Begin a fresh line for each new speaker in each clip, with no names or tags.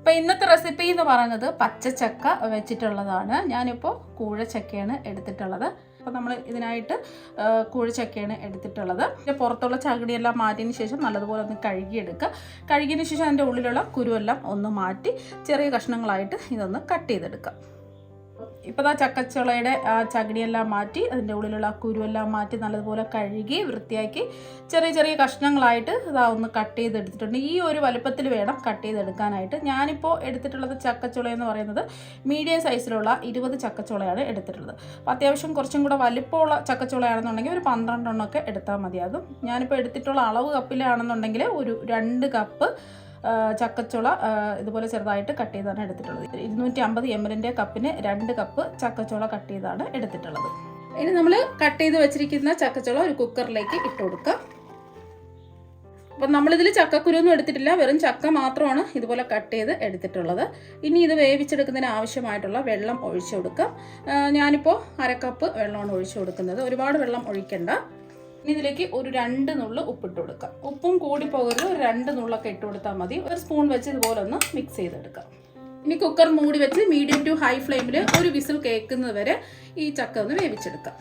അപ്പോൾ ഇന്നത്തെ റെസിപ്പി എന്ന് പറയുന്നത് പച്ചച്ചക്ക വെച്ചിട്ടുള്ളതാണ്. ഞാനിപ്പോൾ കൂഴച്ചക്കയാണ് എടുത്തിട്ടുള്ളത്. അപ്പോൾ നമ്മൾ ഇതിനായിട്ട് കൂഴച്ചക്കയാണ് എടുത്തിട്ടുള്ളത്. ഇതിന്റെ പുറത്തുള്ള ചകിടിയെല്ലാം മാറ്റിയതിന് ശേഷം നല്ലതുപോലെ ഒന്ന് കഴുകിയെടുക്കുക. കഴുകിയതിന് ശേഷം അതിന്റെ ഉള്ളിലുള്ള കുരുവെല്ലാം ഒന്ന് മാറ്റി ചെറിയ കഷ്ണങ്ങളായിട്ട് ഇതൊന്ന് കട്ട് ചെയ്തെടുക്കുക. ഇപ്പോൾ ആ ചക്കച്ചുളയുടെ ആ ചകിടിയെല്ലാം മാറ്റി അതിന്റെ ഉള്ളിലുള്ള കുരുവെല്ലാം മാറ്റി നല്ലതുപോലെ കഴുകി വൃത്തിയാക്കി ചെറിയ ചെറിയ കഷ്ണങ്ങളായിട്ട് ഇതാ ഒന്ന് കട്ട് ചെയ്തെടുത്തിട്ടുണ്ട്. ഈ ഒരു വലുപ്പത്തിൽ വേണം കട്ട് ചെയ്തെടുക്കാനായിട്ട്. ഞാനിപ്പോൾ എടുത്തിട്ടുള്ളത് ചക്കച്ചുള എന്ന് പറയുന്നത് മീഡിയം സൈസിലുള്ള ഇരുപത് ചക്കച്ചുളയാണ് എടുത്തിട്ടുള്ളത്. അപ്പോൾ അത്യാവശ്യം കുറച്ചും കൂടെ വലിപ്പമുള്ള ചക്കച്ചുളയാണെന്നുണ്ടെങ്കിൽ ഒരു പന്ത്രണ്ടെണ്ണമൊക്കെ എടുത്താൽ മതിയാകും. ഞാനിപ്പോൾ എടുത്തിട്ടുള്ള അളവ് കപ്പിലാണെന്നുണ്ടെങ്കിൽ ഒരു രണ്ട് കപ്പ് ചക്കച്ചുള ഇതുപോലെ ചെറുതായിട്ട് കട്ട് ചെയ്താണ് എടുത്തിട്ടുള്ളത്. ഇരുന്നൂറ്റി അമ്പത് എം എല്ലിന്റെ കപ്പിന് രണ്ട് കപ്പ് ചക്കച്ചുള കട്ട് ചെയ്താണ് എടുത്തിട്ടുള്ളത്. ഇനി നമ്മൾ കട്ട് ചെയ്ത് വെച്ചിരിക്കുന്ന ചക്കച്ചുള ഒരു കുക്കറിലേക്ക് ഇട്ട് കൊടുക്കുക അപ്പം നമ്മളിതിൽ ചക്കക്കുരുവൊന്നും എടുത്തിട്ടില്ല. വെറും ചക്ക മാത്രമാണ് ഇതുപോലെ കട്ട് ചെയ്ത് എടുത്തിട്ടുള്ളത്. ഇനി ഇത് വേവിച്ചെടുക്കുന്നതിന് ആവശ്യമായിട്ടുള്ള വെള്ളം ഒഴിച്ചു കൊടുക്കാം. ഞാനിപ്പോൾ അരക്കപ്പ് വെള്ളമാണ് ഒഴിച്ചു കൊടുക്കുന്നത്. ഒരുപാട് വെള്ളം ഒഴിക്കണ്ട. ഇനി ഇതിലേക്ക് ഒരു രണ്ട് നുള്ളു ഉപ്പിട്ട് കൊടുക്കാം. ഉപ്പും കൂടി പോകരുത്. ഒരു രണ്ട് നുള്ളൊക്കെ ഇട്ട് കൊടുത്താൽ മതി. ഒരു സ്പൂൺ വെച്ച് ഇതുപോലെ ഒന്ന് മിക്സ് ചെയ്തെടുക്കാം. ഇനി കുക്കർ മൂടി വെച്ച് മീഡിയം ടു ഹൈ ഫ്ലെയിമിൽ ഒരു വിസിൽ കേൾക്കുന്നത് വരെ ഈ ചക്ക ഒന്ന് വേവിച്ചെടുക്കാം.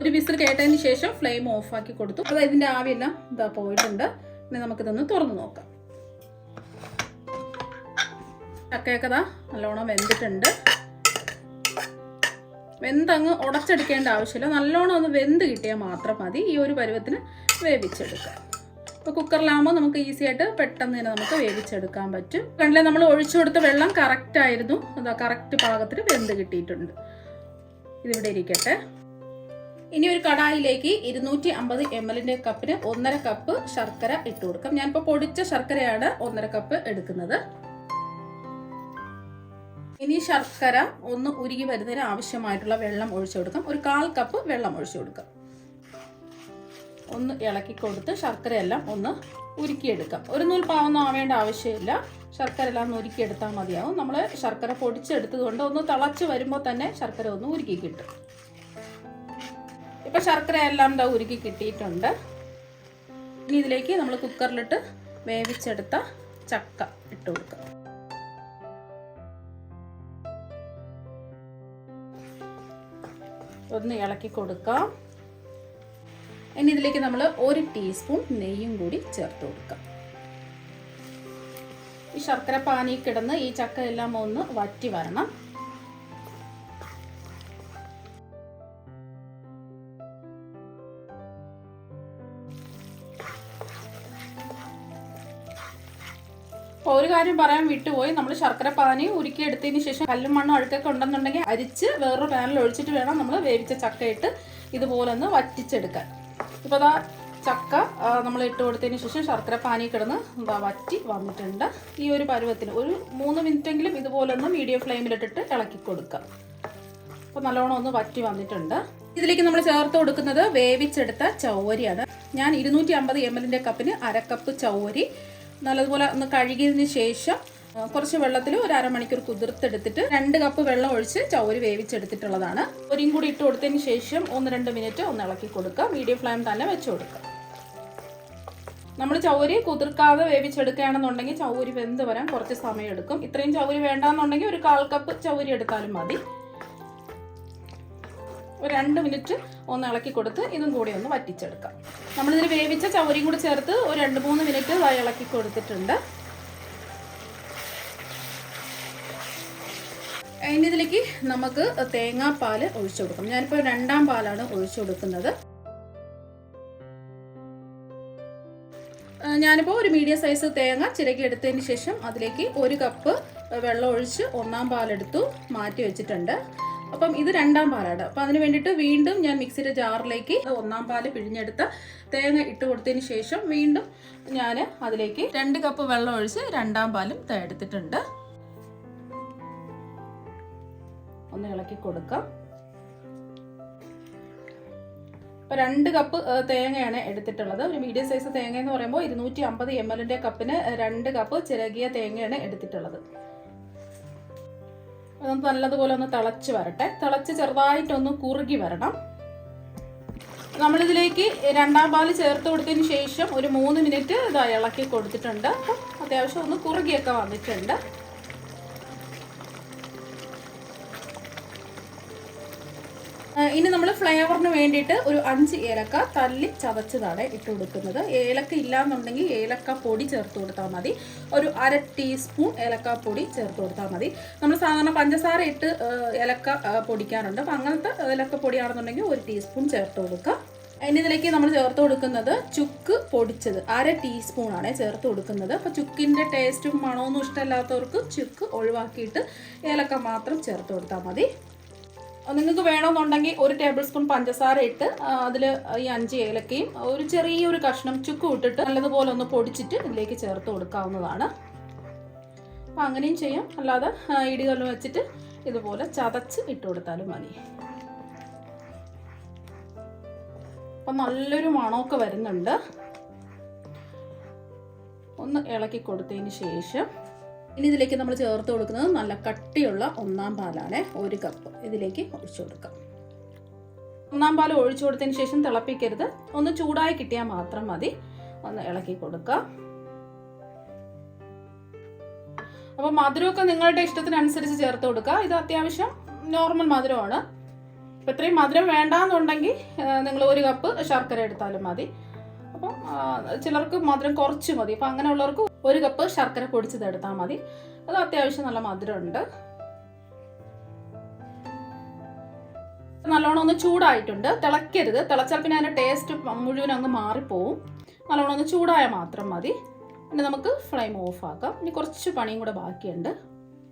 ഒരു വിസിൽ കേട്ടതിന് ശേഷം ഫ്ലെയിം ഓഫാക്കി കൊടുത്തു. അത് ഇതിന്റെ ആവിയെല്ലാം ഇതാ പോയിട്ടുണ്ട്. ഇനി നമുക്കിതൊന്ന് തുറന്നു നോക്കാം. ചക്കയൊക്കെ ഇതാ നല്ലോണം വെന്തിട്ടുണ്ട്. വെന്തങ്ങ് ഉടച്ചെടുക്കേണ്ട ആവശ്യമില്ല. നല്ലോണം ഒന്ന് വെന്ത് കിട്ടിയാൽ മാത്രം മതി. ഈ ഒരു പരുവത്തിന് വേവിച്ചെടുക്കുക. ഇപ്പോൾ കുക്കറിലാകുമ്പോൾ നമുക്ക് ഈസി ആയിട്ട് പെട്ടെന്ന് തന്നെ നമുക്ക് വേവിച്ചെടുക്കാൻ പറ്റും. കണ്ടില്ലേ നമ്മൾ ഒഴിച്ചു കൊടുത്ത വെള്ളം കറക്റ്റ് ആയിരുന്നു. അതാ കറക്റ്റ് പാകത്തിന് വെന്ത് കിട്ടിയിട്ടുണ്ട്. ഇതിവിടെ ഇരിക്കട്ടെ. ഇനി ഒരു കടായിലേക്ക് ഇരുന്നൂറ്റി അമ്പത് എം എല്ലിന്റെ കപ്പിന് ഒന്നര കപ്പ് ശർക്കര ഇട്ട് കൊടുക്കാം. ഞാനിപ്പോൾ പൊടിച്ച ശർക്കരയാണ് ഒന്നര കപ്പ് എടുക്കുന്നത്. ഇനി ശർക്കര ഒന്ന് ഉരുകി വരുന്നതിന് ആവശ്യമായിട്ടുള്ള വെള്ളം ഒഴിച്ചു കൊടുക്കാം. ഒരു കാൽ കപ്പ് വെള്ളം ഒഴിച്ചു കൊടുക്കാം. ഒന്ന് ഇളക്കി കൊടുത്ത് ശർക്കരയെല്ലാം ഒന്ന് ഉരുക്കിയെടുക്കാം. ഒരു നൂൽ പാവൊന്നും ആവേണ്ട ആവശ്യമില്ല. ശർക്കര എല്ലാം ഉരുക്കിയെടുത്താൽ മതിയാവും. നമ്മൾ ശർക്കര പൊടിച്ചെടുത്തത് കൊണ്ട് ഒന്ന് തിളച്ച് വരുമ്പോൾ തന്നെ ശർക്കര ഒന്ന് ഉരുക്കി കിട്ടും. ഇപ്പം ശർക്കര എല്ലാം ഇതാ ഉരുക്കി കിട്ടിയിട്ടുണ്ട്. ഇനി ഇതിലേക്ക് നമ്മൾ കുക്കറിലിട്ട് വേവിച്ചെടുത്ത ചക്ക ഇട്ട് കൊടുക്കാം. ഒന്ന് ഇളക്കി കൊടുക്കാം. ഇനി ഇതിലേക്ക് നമ്മൾ ഒരു ടീസ്പൂൺ നെയ്യും കൂടി ചേർത്ത് കൊടുക്കാം. ഈ ശർക്കര പാനി കിടന്ന് ഈ ചക്ക എല്ലാം ഒന്ന് വറ്റി വരണം. അപ്പോൾ ഒരു കാര്യം പറയാൻ വിട്ടുപോയി. നമ്മൾ ശർക്കര പാനി ഉരുക്കിയെടുത്തതിന് ശേഷം കല്ലും മണ്ണും അഴുക്കൊക്കെ ഉണ്ടെന്നുണ്ടെങ്കിൽ അരിച്ച് വേറൊരു പാനിൽ ഒഴിച്ചിട്ട് വേണം നമ്മൾ വേവിച്ച ചക്ക ഇട്ട് ഇതുപോലെ ഒന്ന് വറ്റിച്ചെടുക്കാൻ. ഇപ്പോൾ അതാ ചക്ക നമ്മൾ ഇട്ട് കൊടുത്തതിന് ശേഷം ശർക്കര പാനി കിടന്ന് വറ്റി വന്നിട്ടുണ്ട്. ഈ ഒരു പരുവത്തിന് ഒരു മൂന്ന് മിനിറ്റെങ്കിലും ഇതുപോലെ ഒന്ന് മീഡിയം ഫ്ലെയിമിലിട്ടിട്ട് ഇളക്കി കൊടുക്കുക അപ്പോൾ നല്ലോണം ഒന്ന് വറ്റി വന്നിട്ടുണ്ട്. ഇതിലേക്ക് നമ്മൾ ചേർത്ത് കൊടുക്കുന്നത് വേവിച്ചെടുത്ത ചൗവരിയാണ്. ഞാൻ ഇരുന്നൂറ്റി അമ്പത് എം എല്ലിന്റെ കപ്പിന് അരക്കപ്പ് ചൗവരി നല്ലതുപോലെ ഒന്ന് കഴുകിയതിന് ശേഷം കുറച്ച് വെള്ളത്തിൽ ഒരു അരമണിക്കൂർ കുതിർത്തെടുത്തിട്ട് രണ്ട് കപ്പ് വെള്ളം ഒഴിച്ച് ചൗരി വേവിച്ചെടുത്തിട്ടുള്ളതാണ്. ഒരിയും കൂടി ഇട്ട് കൊടുത്തതിന് ശേഷം ഒന്ന് രണ്ട് മിനിറ്റ് ഒന്ന് ഇളക്കി കൊടുക്കുക. മീഡിയം ഫ്ലെയിം തന്നെ വെച്ച് കൊടുക്കുക. നമ്മൾ ചൗരി കുതിർക്കാതെ വേവിച്ചെടുക്കുകയാണെന്നുണ്ടെങ്കിൽ ചൗരി വെന്ത് വരാൻ കുറച്ച് സമയം എടുക്കും ഇത്രയും ചൗരി വേണ്ടാന്നുണ്ടെങ്കിൽ ഒരു കാൽ കപ്പ് ചൗരി എടുത്താലും മതി. ഒരു രണ്ട് മിനിറ്റ് ഒന്ന് ഇളക്കി കൊടുത്ത് ഇതും കൂടി ഒന്ന് വറ്റിച്ചെടുക്കാം. നമ്മളിതിൽ വേവിച്ച ചവരിയും കൂടി ചേർത്ത് ഒരു രണ്ട് മൂന്ന് മിനിറ്റ് ഇളക്കി കൊടുത്തിട്ടുണ്ട്. അതിന്റെ ഇതിലേക്ക് നമുക്ക് തേങ്ങാപ്പാൽ ഒഴിച്ചു കൊടുക്കാം. ഞാനിപ്പോൾ രണ്ടാം പാലാണ് ഒഴിച്ചു കൊടുക്കുന്നത്. ഞാനിപ്പോൾ ഒരു മീഡിയം സൈസ് തേങ്ങ ചിരകി എടുത്തതിന് ശേഷം അതിലേക്ക് ഒരു കപ്പ് വെള്ളം ഒഴിച്ച് ഒന്നാം പാലെടുത്തു മാറ്റി വെച്ചിട്ടുണ്ട്. അപ്പം ഇത് രണ്ടാം പാലാണ്. അപ്പം അതിന് വേണ്ടിയിട്ട് വീണ്ടും ഞാൻ മിക്സിയുടെ ജാറിലേക്ക് ഒന്നാം പാൽ പിഴിഞ്ഞെടുത്ത തേങ്ങ ഇട്ട് കൊടുത്തതിന് ശേഷം വീണ്ടും ഞാൻ അതിലേക്ക് രണ്ട് കപ്പ് വെള്ളം ഒഴിച്ച് രണ്ടാം പാലും എടുത്തിട്ടുണ്ട്. ഒന്ന് ഇളക്കി കൊടുക്കാം. ഇപ്പോൾ രണ്ട് കപ്പ് തേങ്ങയാണ് എടുത്തിട്ടുള്ളത്. ഒരു മീഡിയം സൈസ് തേങ്ങ എന്ന് പറയുമ്പോൾ ഇരുന്നൂറ്റി അമ്പത് എം എല്ലിന്റെ കപ്പിന് രണ്ട് കപ്പ് ചിരകിയ തേങ്ങയാണ് എടുത്തിട്ടുള്ളത്. അതൊന്ന് നല്ലതുപോലെ ഒന്ന് തിളച്ച് വരട്ടെ. തിളച്ച് ചെറുതായിട്ടൊന്ന് കുറുകി വരണം. നമ്മളിതിലേക്ക് രണ്ടാം പാൽ ചേർത്ത് കൊടുത്തതിന് ശേഷം ഒരു മൂന്ന് മിനിറ്റ് ഇതാ ഇളക്കി കൊടുത്തിട്ടുണ്ട്. അപ്പം അത്യാവശ്യം ഒന്ന് കുറുകിയൊക്കെ വന്നിട്ടുണ്ട്. ഇനി നമ്മൾ ഫ്ലേവറിന് വേണ്ടിയിട്ട് ഒരു അഞ്ച് ഏലക്ക തല്ലി ചതച്ചതാണ് ഇട്ട് കൊടുക്കുന്നത്. ഏലക്ക ഇല്ലാന്നുണ്ടെങ്കിൽ ഏലക്ക പൊടി ചേർത്ത് കൊടുത്താൽ മതി. ഒരു അര ടീസ്പൂൺ ഏലക്ക പൊടി ചേർത്ത് കൊടുത്താൽ മതി. നമ്മൾ സാധാരണ പഞ്ചസാര ഇട്ട് ഏലക്ക പൊടിക്കാറുണ്ട്. അപ്പം അങ്ങനത്തെ ഏലക്ക പൊടിയാണെന്നുണ്ടെങ്കിൽ ഒരു ടീസ്പൂൺ ചേർത്ത് കൊടുക്കുക ഇനി ഇതിലേക്ക് നമ്മൾ ചേർത്ത് കൊടുക്കുന്നത് ചുക്ക് പൊടിച്ചത്. അര ടീസ്പൂൺ ആണ് ചേർത്ത് കൊടുക്കുന്നത്. അപ്പോൾ ചുക്കിന്റെ ടേസ്റ്റും മണമൊന്നും ഇഷ്ടമല്ലാത്തവർക്ക് ചുക്ക് ഒഴിവാക്കിയിട്ട് ഏലക്ക മാത്രം ചേർത്ത് കൊടുത്താൽ മതി. നിങ്ങൾക്ക് വേണമെന്നുണ്ടെങ്കിൽ ഒരു ടേബിൾ സ്പൂൺ പഞ്ചസാര ഇട്ട് അതിൽ ഈ അഞ്ച് ഏലക്കയും ഒരു ചെറിയൊരു കഷ്ണം ചുക്കും ഇട്ടിട്ട് നല്ലതുപോലെ ഒന്ന് പൊടിച്ചിട്ട് ഇതിലേക്ക് ചേർത്ത് കൊടുക്കാവുന്നതാണ്. അപ്പം അങ്ങനെയും ചെയ്യാം. അല്ലാതെ ഇടികല്ല് വെച്ചിട്ട് ഇതുപോലെ ചതച്ച് ഇട്ട് കൊടുത്താലും മതി. അപ്പം നല്ലൊരു മണമൊക്കെ വരുന്നുണ്ട്. ഒന്ന് ഇളക്കി കൊടുത്തതിന് ശേഷം ഇനി ഇതിലേക്ക് നമ്മൾ ചേർത്ത് കൊടുക്കുന്നത് നല്ല കട്ടിയുള്ള ഒന്നാം പാലാണ് ഒരു കപ്പ്. ഇതിലേക്ക് ഒഴിച്ചു കൊടുക്കാം. ഒന്നാം പാൽ ഒഴിച്ചു കൊടുത്തതിന് ശേഷം തിളപ്പിക്കരുത്. ഒന്ന് ചൂടായി കിട്ടിയാൽ മാത്രം മതി. ഒന്ന് ഇളക്കി കൊടുക്കുക. അപ്പോൾ മധുരമൊക്കെ നിങ്ങളുടെ ഇഷ്ടത്തിനനുസരിച്ച് ചേർത്ത് കൊടുക്കുക. ഇത് അത്യാവശ്യം നോർമൽ മധുരമാണ്. ഇപ്പം ഇത്രയും മധുരം വേണ്ടാന്നുണ്ടെങ്കിൽ നിങ്ങൾ ഒരു കപ്പ് ശർക്കര എടുത്താലും മതി. അപ്പം ചിലർക്ക് മധുരം കുറച്ച് മതി. അപ്പം അങ്ങനെയുള്ളവർക്ക് ഒരു കപ്പ് ശർക്കര പൊടിച്ചത് എടുത്താൽ മതി. അത് അത്യാവശ്യം നല്ല മധുരമുണ്ട്. നല്ലോണം ഒന്ന് ചൂടായിട്ടുണ്ട്. തിളക്കരുത്. തിളച്ചാൽ പിന്നെ അതിന്റെ ടേസ്റ്റ് മുഴുവൻ അങ്ങ് മാറിപ്പോവും. നല്ലോണം ഒന്ന് ചൂടായാൽ മാത്രം മതി. പിന്നെ നമുക്ക് ഫ്ലെയിം ഓഫ് ആക്കാം. ഇനി കുറച്ച് പണിയും കൂടെ ബാക്കിയുണ്ട്.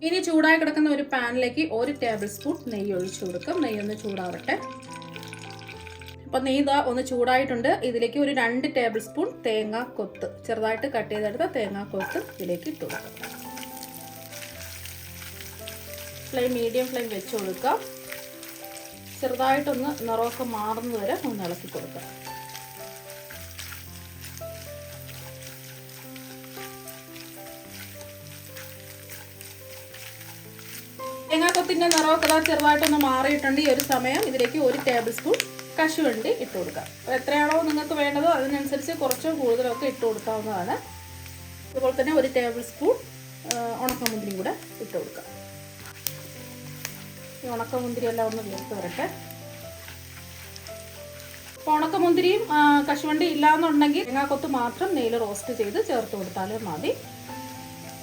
ഇനി ചൂടായി കിടക്കുന്ന ഒരു പാനിലേക്ക് ഒരു ടേബിൾ സ്പൂൺ നെയ്യ് ഒഴിച്ചു കൊടുക്കാം. നെയ്യ് ഒന്ന് ചൂടാവട്ടെ. അപ്പം നെയ്ത ഒന്ന് ചൂടായിട്ടുണ്ട്. ഇതിലേക്ക് ഒരു രണ്ട് ടേബിൾ സ്പൂൺ തേങ്ങാ കൊത്ത്. ചെറുതായിട്ട് കട്ട് ചെയ്തെടുത്ത തേങ്ങാ കൊത്ത് ഇതിലേക്ക് ഇട്ട് കൊടുക്കാം. ഫ്ലെയിം മീഡിയം ഫ്ലെയിം വെച്ച് കൊടുക്കാം. ചെറുതായിട്ടൊന്ന് നിറമൊക്കെ മാറുന്നത് വരെ ഒന്ന് ഇളക്കി കൊടുക്കാം. തേങ്ങാക്കൊത്തിന്റെ നിറമൊക്കെ ചെറുതായിട്ടൊന്ന് മാറിയിട്ടുണ്ട് ഈ ഒരു സമയം. ഇതിലേക്ക് ഒരു ടേബിൾ സ്പൂൺ കശുവണ്ടി ഇട്ട് കൊടുക്കാം. എത്രയാണോ നിങ്ങൾക്ക് വേണ്ടതോ അതിനനുസരിച്ച് കുറച്ചോ കൂടുതലോ ഒക്കെ ഇട്ട് കൊടുക്കാവുന്നതാണ്. അതുപോലെ തന്നെ ഒരു ടേബിൾ സ്പൂൺ ഉണക്കമുന്തിരിയും കൂടെ ഇട്ട് കൊടുക്കാം. ഈ ഉണക്കമുന്തിരി എല്ലാം ഒന്ന് വീർത്ത് വരട്ടെ. അപ്പോൾ ഉണക്കമുന്തിരിയും കശുവണ്ടി ഇല്ലാന്നുണ്ടെങ്കിൽ തേങ്ങാക്കൊത്ത് മാത്രം നെയ്യിൽ റോസ്റ്റ് ചെയ്ത് ചേർത്ത് കൊടുത്താലും മതി.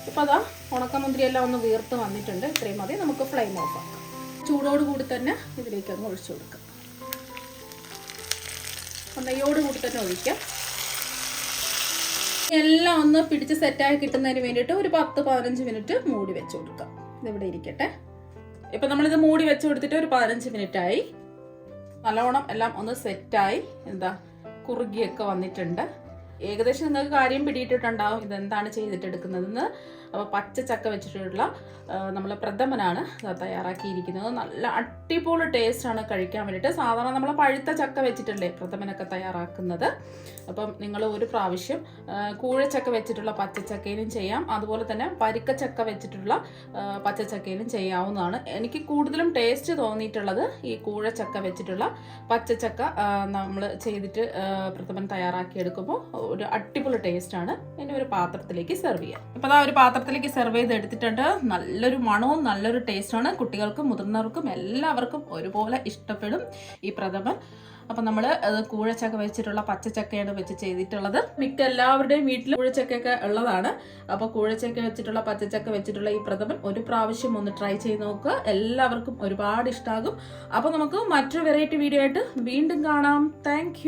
ഇപ്പോൾ അതാ ഉണക്കമുന്തിരി എല്ലാം ഒന്ന് വീർത്ത് വന്നിട്ടുണ്ട്. ഇത്രയും മതി. നമുക്ക് ഫ്ലെയിം ഓഫ് ആക്കാം. ചൂടോടുകൂടി തന്നെ ഇതിലേക്ക് അങ്ങ് ഒഴിച്ചു കൊടുക്കാം. നെയ്യോട് കൂടി തന്നെ ഒഴിക്കാം. എല്ലാം ഒന്ന് പിടിച്ച് സെറ്റായി കിട്ടുന്നതിന് വേണ്ടിയിട്ട് ഒരു പത്ത് പതിനഞ്ച് മിനിറ്റ് മൂടി വെച്ച് കൊടുക്കാം. ഇതിവിടെ ഇരിക്കട്ടെ. ഇപ്പം നമ്മളിത് മൂടി വെച്ച് കൊടുത്തിട്ട് ഒരു പതിനഞ്ച് മിനിറ്റ് ആയി. നല്ലോണം എല്ലാം ഒന്ന് സെറ്റായി എന്താ കുറുകിയൊക്കെ വന്നിട്ടുണ്ട്. ഏകദേശം നിങ്ങൾക്ക് കാര്യം പിടിയിട്ടിട്ടുണ്ടാവും ഇതെന്താണ് ചെയ്തിട്ടെടുക്കുന്നതെന്ന്. അപ്പോൾ പച്ച ചക്ക വെച്ചിട്ടുള്ള നമ്മൾ പ്രഥമനാണ്. തയ്യാറാക്കിയിരിക്കുന്നത്. നല്ല അടിപൊളി ടേസ്റ്റാണ് കഴിക്കാൻ വേണ്ടിയിട്ട്. സാധാരണ നമ്മൾ പഴുത്ത ചക്ക വെച്ചിട്ടല്ലേ പ്രഥമനൊക്കെ തയ്യാറാക്കുന്നത്. അപ്പം നിങ്ങൾ ഒരു പ്രാവശ്യം കൂഴച്ചക്ക വെച്ചിട്ടുള്ള പച്ചച്ചക്കയിലും ചെയ്യാം. അതുപോലെ തന്നെ പരിക്കച്ചക്ക വെച്ചിട്ടുള്ള പച്ചച്ചക്കയിലും ചെയ്യാവുന്നതാണ്. എനിക്ക് കൂടുതലും ടേസ്റ്റ് തോന്നിയിട്ടുള്ളത് ഈ കൂഴച്ചക്ക വെച്ചിട്ടുള്ള പച്ചച്ചക്ക നമ്മൾ ചെയ്തിട്ട് പ്രഥമൻ തയ്യാറാക്കി എടുക്കുമ്പോൾ ഒരു അടിപൊളി ടേസ്റ്റാണ് ഇനി ഒരു പാത്രത്തിലേക്ക് സെർവ് ചെയ്യാം. അപ്പോൾ ആ ഒരു പാത്രത്തിലേക്ക് സെർവ് ചെയ്ത് എടുത്തിട്ടുണ്ട്. നല്ലൊരു മണവും നല്ലൊരു ടേസ്റ്റാണ് കുട്ടികൾക്കും മുതിർന്നവർക്കും എല്ലാവർക്കും ഒരുപോലെ ഇഷ്ടപ്പെടും ഈ പ്രഥമൻ. അപ്പം നമ്മൾ കൂഴച്ചക്ക വെച്ചിട്ടുള്ള പച്ചച്ചക്കയാണ് വെച്ച് ചെയ്തിട്ടുള്ളത്. മിക്ക എല്ലാവരുടെയും വീട്ടിൽ കൂഴച്ചക്കയൊക്കെ ഉള്ളതാണ്. അപ്പോൾ കൂഴച്ചക്ക വെച്ചിട്ടുള്ള പച്ചച്ചക്ക വെച്ചിട്ടുള്ള ഈ പ്രഥമൻ ഒരു പ്രാവശ്യം ഒന്ന് ട്രൈ ചെയ്ത് നോക്കുക എല്ലാവർക്കും ഒരുപാട് ഇഷ്ടമാകും അപ്പോൾ നമുക്ക് മറ്റൊരു വെറൈറ്റി വീഡിയോ ആയിട്ട് വീണ്ടും കാണാം. താങ്ക്